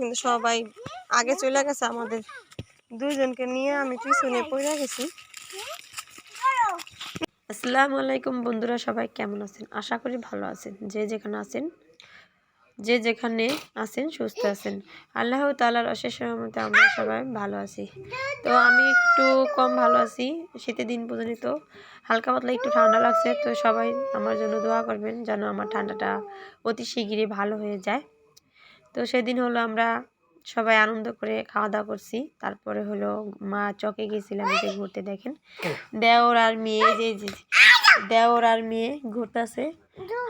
কিন্তু সবাই আগে চলে গেছে আমাদের। দুইজনকে নিয়ে আমি পিছনে পড়ে গেছি। আসসালামু আলাইকুম বন্ধুরা, সবাই কেমন আছেন? আশা করি ভালো আছেন। যে যেখানে আছেন, যে যেখানে আছেন, সুস্থ আছেন। আল্লাহ তালার অশেষ রহমতে আমরা সবাই ভালো আছি। তো আমি একটু কম ভালো আছি, শীতের দিন পর্যন্ত হালকা পাতলা, একটু ঠান্ডা লাগছে। তো সবাই আমার জন্য দোয়া করবেন যেন আমার ঠান্ডাটা অতি শিগগিরই ভালো হয়ে যায়। তো সেদিন হলো আমরা সবাই আনন্দ করে খাওয়া দাওয়া করছি। তারপরে হলো মা চকে গেছিলাম যে ঘুরতে দেখেন। দেওর আর মেয়ে যে দেওর আর মেয়ে ঘুরতেছে,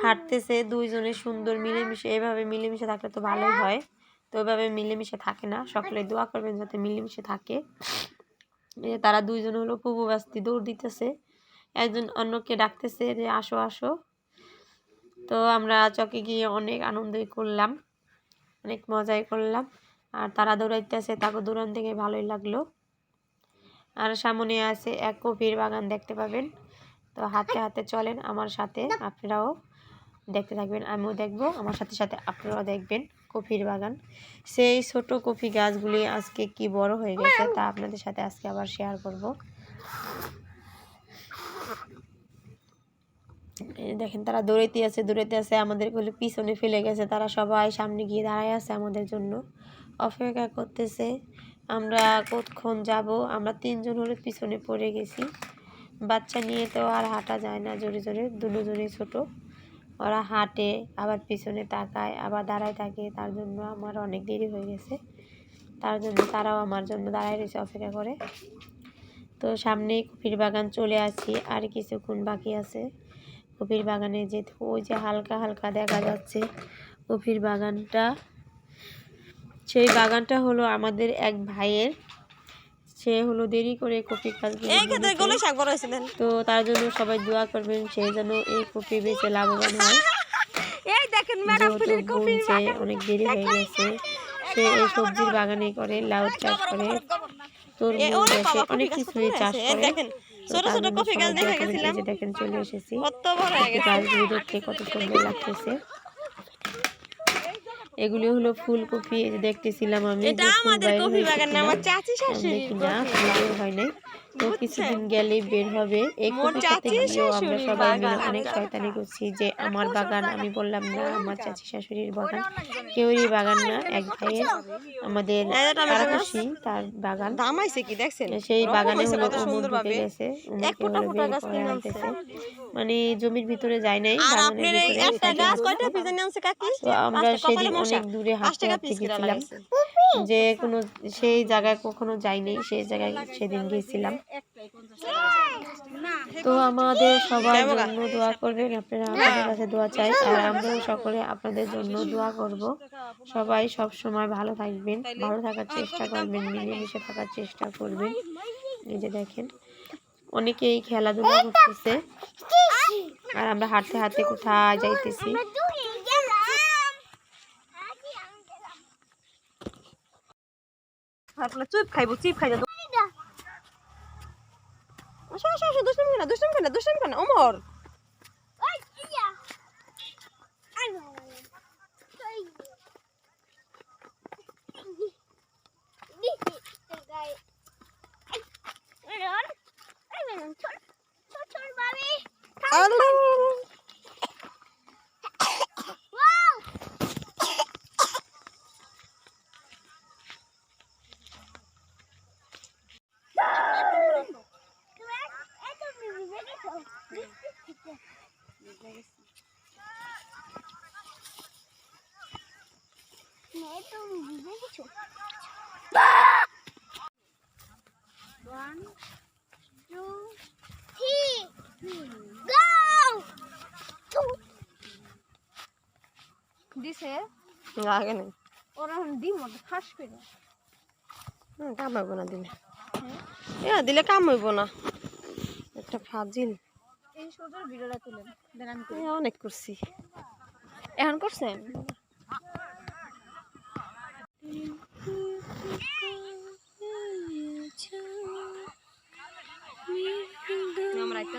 হাঁটতেছে, দুইজনে সুন্দর মিলেমিশে, এভাবে মিলেমিশে থাকলে তো ভালোই হয়। তো এভাবে মিলেমিশে থাকে না, সকলে দোয়া করবেন যাতে মিলেমিশে থাকে। তারা দুইজন হলো পুবু বাস্তি দৌড় দিতেছে, একজন অন্যকে ডাকতেছে যে, আসো আসো। তো আমরা চকে গিয়ে অনেক আনন্দই করলাম। অনেক মজাই করলাম। আর তারা দৌড়াইতেছে তাকে দৌড়ান থেকে ভালোই লাগল। আর সামনে আছে এক কপির বাগান, দেখতে পাবেন। তো হাতে হাতে চলেন আমার সাথে, আপনারাও দেখতে থাকবেন, আমিও দেখব। আমার সাথে সাথে আপনারাও দেখবেন কফির বাগান। সেই ছোট কফি গাছগুলি আজকে কি বড় হয়ে গেছে তা আপনাদের সাথে আজকে আবার শেয়ার করব। দেখেন, তারা দৌড়াইতে আছে দৌড়াইতে আছে আমাদেরগুলো পিছনে ফেলে গেছে। তারা সবাই সামনে গিয়ে দাঁড়ায় আছে আমাদের জন্য। অপেক্ষা করতেছে, আমরা কতক্ষণ যাব? আমরা তিনজন হলে পিছনে পড়ে গেছি। বাচ্চা নিয়ে তো আর হাঁটা যায় না, জোরে জোরে দুটো জোরে ছোট। ওরা হাঁটে, আবার পিছনে তাকায়, আবার দাঁড়ায় থাকে। তার জন্য আমার অনেক দেরি হয়ে গেছে। তার জন্য তারাও আমার জন্য দাঁড়ায় রয়েছে অপেক্ষা করে। তো সামনেই কপির বাগান চলে আসি আর কিছুক্ষণ বাকি আছে। কপির বাগানে যে ওই যে হালকা হালকা দেখা যাচ্ছে কপির বাগানটা। সেই বাগানটা হলো আমাদের এক ভাইয়ের। সে হলো দেরি করে কপি হয়েছিলেন? তো তার জন্য সবাই দোয়া করবেন সে যেন এই কপি বেচে লাভবান হয়। এই দেখেন ম্যাডাম যেহেতু বুনছে অনেক দেরি হয়ে গেছে। সে এই সবজির বাগানে করে লাউ চাষ করে তরমুজ বেচে অনেক কিছুই চাষ করে। ছোট ছোট কফি গাছ দেখা গেছিলাম। দেখেন চলে এসেছি। কত বড় হয়ে গেছে। গাছগুলি দেখতে কত সুন্দর লাগতেছে। এগুলি হলো ফুলকপি দেখতেছিলাম আমি এটা আমাদের কফি বাগান আমার চাচি শাশুড়ি না হয় নাই। তো কিছুদিন গেলেই বের হবে। এই কপি গিয়েও আমরা সবাই মিলে অনেক শয়তানি করছি যে আমার বাগান আমি বললাম না আমার চাচি শাশুড়ির বাগান। কেউরই বাগান না এক ভাইয়ের। আমাদের। পাড়াপড়শি তার বাগান। দাম আইছে কি দেখছেন? সেই বাগানে হলো সুন্দর ঢুকে গেছে মানে জমির ভিতরে যায় নাই বাগানের ভিতরে তো আমরা সেদিন অনেক দূরে হাঁটতে হাঁটতে গেছিলাম। যে কোনো সেই জায়গায় কখনো যাইনি সেই জায়গায় সেদিন গিয়েছিলাম তো আমাদের সবার জন্য দোয়া করবেন আপনারা আমাদের কাছে দোয়া চাই আর আমরাও সকলে আপনাদের জন্য দোয়া করব। সবাই সব সময় ভালো থাকবেন ভালো থাকার চেষ্টা করবেন মিলেমিশে থাকার চেষ্টা করবেন। এই যে দেখেন অনেকেই খেলাধুলা করতেছে আর আমরা হাঁটতে হাঁটতে কোথায় যাইতেছি? আপনার চুপ খাইবো, চিপ খাইবো আসো আসো আসো, দুষ্টামি কেন দুষ্টামি কেন দুষ্টামি কেন অমর দিছে? লাগে নেই। ওরা ডিম ওটা ফাঁস করে। হুম, কাম হইব না দিলে এ দিলে কাম হইব না। একটা ফাজিল। এই সোজার ভিডিওটা তুলেন। দেন অনেক করছি। এখন করছেন? আমরা একটা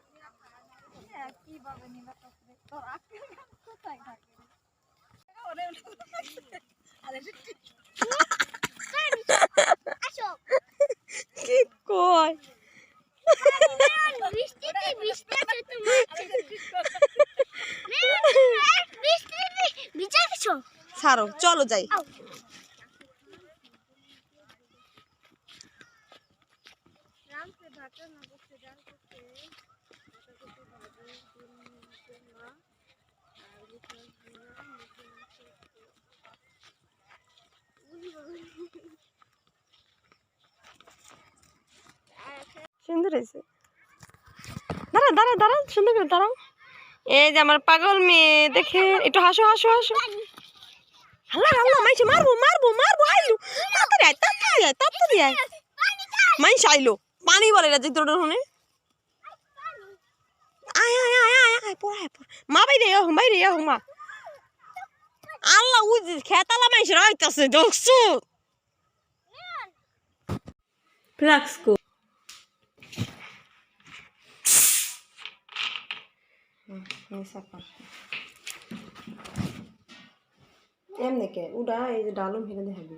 কীভাবে নিবা তোর আজকে কোথায় থাকে কি? কয়? বৃষ্টিতে বৃষ্টিতে বৃষ্টিতে ছাড়ো চলো যাই। সুন্দর হয়েছে। দাঁড়া দাঁড়া দাঁড়া, সুন্দর করে দাঁড়াও। এই যে আমার পাগল মেয়ে, দেখে একটু হাসো হাসো হাসো। হাল্লা হাল্লা, মাইছে, মারবো মারবো মারবো, আইলু। মাইছে, আইলো। পানি বলে না জিতোর শুনে আয় আয় আয় আয় আয় পড় আয়, পড়। মা বাইরে হুম বাইরে হুম মা। আল্লাহ উজি খেতালা মাইছে রাইতাছে দেখছ? ফ্লাক্স কো। এমনি কে? উডা, এই যে ডালম হেরে দেখাবি।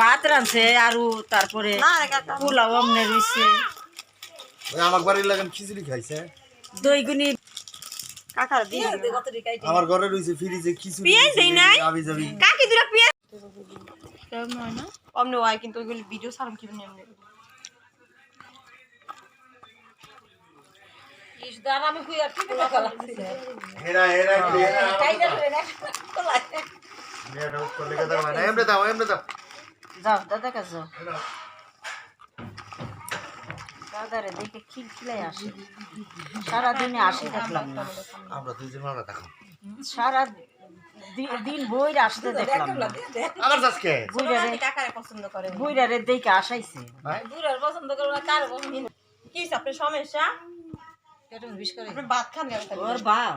ভাত রাঁধছে আরু তারপরে পোলাও অমনে রয়েছে। আমার বাড়ির লাগান খিচুড়ি খাইছে। দই গুনি আমার ঘরে রয়েছে ফ্রিজে খিচুড়ি যাবি। কাকি দুরা পেঁয়াজ অমনে কিন্তু ওইগুলো ভিডিও সারম কি এমনি হেরা হেরা যাও দাদা কাছে দাদারে দেখে খিলখিলাই আসে। সারাদিনে আসি দেখলাম না। আমরা দুইজন মারা দেখো। সারা দিন বইরা আসতে দেখলাম না। আমার যাচ্ছে বুইরারে কাকারে পছন্দ করে। বুইরারে দেখে আসাইছে। দূরের পছন্দ করে না কার কি আপনার সমস্যা? আপনি ভাত খান ওর বাপ?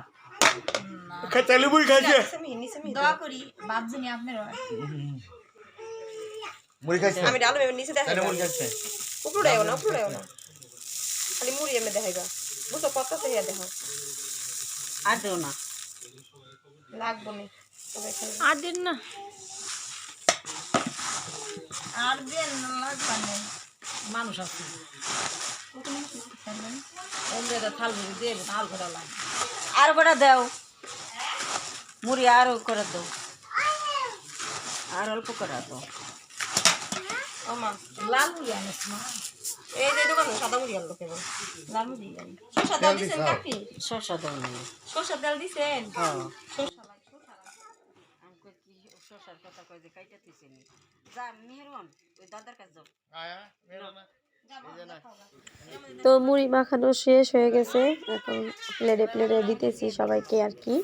খাইতে বুই খাইছে। নিচে মিহি, বাপ জানি আপনার মুড়ি খাইছে? আমি ডালো এবার নিচে দেখাই মুড়ি খাইছে। উপরে না উপরে না। খালি মুড়ি এমনি দেখাইবা। বুঝছ কত দেখো আর দেও না। লাগবো নি। আর দিন না। আর দিন লাগবে না। মানুষ আছে। আর বড়া দাও। মুড়ি আরও করে দাও। আর অল্প করে দাও। মা লাল মুড়ি আনিস না এই যে দোকানে সাদা মুড়ি আনলো কেবল লাল মুড়ি আনি সরষা দিছেন কাকি শসা দাও না সরষা তেল দিছেন হ্যাঁ সরষা আমি কই কি শসার কথা কই যে কাইটা দিছে যা মেহরবান ওই দাদার কাছে যাও আয়া মেরা তো মুড়ি মাখানো শেষ হয়ে গেছে। এখন প্লেটে প্লেটে দিতেছি সবাইকে আর কি।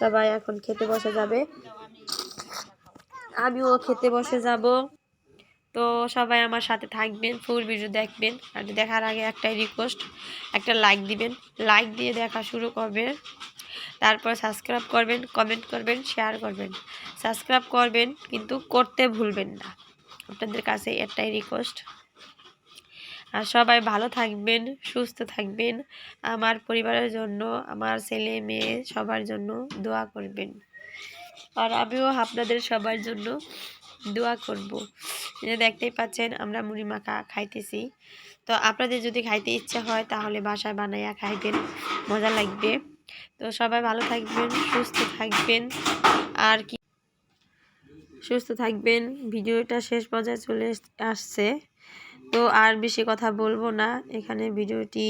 সবাই এখন খেতে বসে যাবে। আমিও খেতে বসে যাব। তো সবাই আমার সাথে থাকবেন, ফুল ভিডিও দেখবেন। আর দেখার আগে একটাই রিকোয়েস্ট একটা লাইক দিবেন। লাইক দিয়ে দেখা শুরু করবেন। তারপর সাবস্ক্রাইব করবেন কমেন্ট করবেন শেয়ার করবেন। সাবস্ক্রাইব করবেন, কিন্তু করতে ভুলবেন না। আপনাদের কাছে একটাই রিকোয়েস্ট আর সবাই ভালো থাকবেন, সুস্থ থাকবেন। আমার পরিবারের জন্য, আমার ছেলে, মেয়ে সবার জন্য দোয়া করবেন। আর আমিও আপনাদের সবার জন্য দোয়া করব। যে দেখতেই পাচ্ছেন, আমরা মুড়ি মাখা খাইতেছি। তো আপনাদের যদি খাইতে ইচ্ছা হয়, তাহলে বাসায় বানাইয়া খাইবেন, মজা লাগবে। তো সবাই ভালো থাকবেন, সুস্থ থাকবেন। আর কি সুস্থ থাকবেন, ভিডিওটা শেষ পর্যায়ে চলে আসছে। তো আর বেশি কথা বলব না, এখানে ভিডিওটি